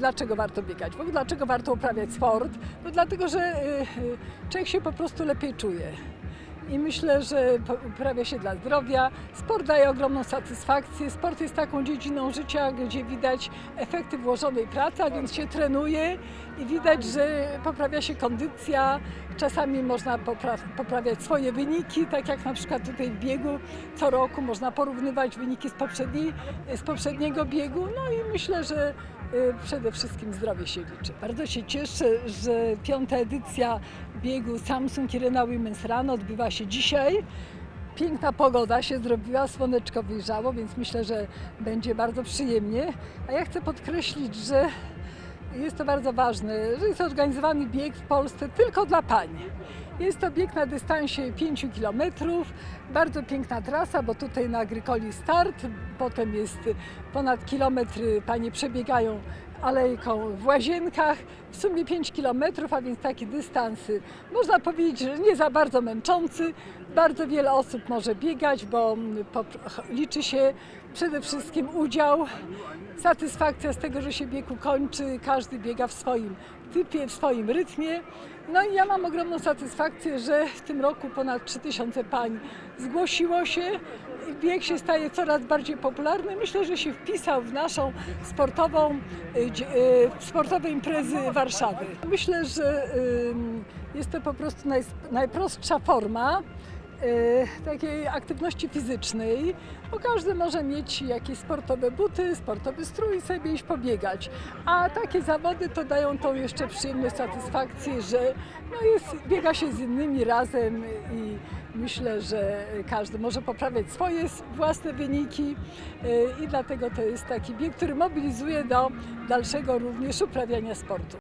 Dlaczego warto biegać? Ogóle dlaczego warto uprawiać sport? No dlatego, że y, y, człowiek się po prostu lepiej czuje. I myślę, że po- uprawia się dla zdrowia. Sport daje ogromną satysfakcję. Sport jest taką dziedziną życia, gdzie widać efekty włożonej pracy, a więc się trenuje i widać, że poprawia się kondycja. Czasami można popra- poprawiać swoje wyniki, tak jak na przykład tutaj w biegu co roku można porównywać wyniki z, z poprzedniego biegu. No i myślę, że y, przede wszystkim zdrowie się liczy. Bardzo się cieszę, że piąta edycja biegu Samsung Irena Women's Run odbywa się dzisiaj. Piękna pogoda się zrobiła, słoneczko wyjrzało, więc myślę, że będzie bardzo przyjemnie. A ja chcę podkreślić, że jest to bardzo ważne, że jest organizowany bieg w Polsce tylko dla pań. Jest to bieg na dystansie 5 km, bardzo piękna trasa, bo tutaj na Agrykoli start, potem jest ponad kilometr, panie przebiegają alejką w Łazienkach, w sumie 5 km, a więc taki dystans, można powiedzieć, że nie za bardzo męczący. Bardzo wiele osób może biegać, bo mm, liczy się przede wszystkim udział, satysfakcja z tego, że się bieg ukończy, każdy biega w swoim typie, w swoim rytmie. No i ja mam ogromną satysfakcję, że w tym roku ponad 3000 pań zgłosiło się. Bieg się staje coraz bardziej popularny. Myślę, że się wpisał w naszą sportową, y, y, sportowe imprezy Warszawy. Myślę, że jest to po prostu naj, najprostsza forma takiej aktywności fizycznej, bo każdy może mieć jakieś sportowe buty, sportowy strój i sobie iść pobiegać. A takie zawody to dają tą jeszcze przyjemność, satysfakcję, że no jest, biega się z innymi razem i myślę, że każdy może poprawiać swoje własne wyniki y, i dlatego to jest taki bieg, który mobilizuje do dalszego również uprawiania sportu.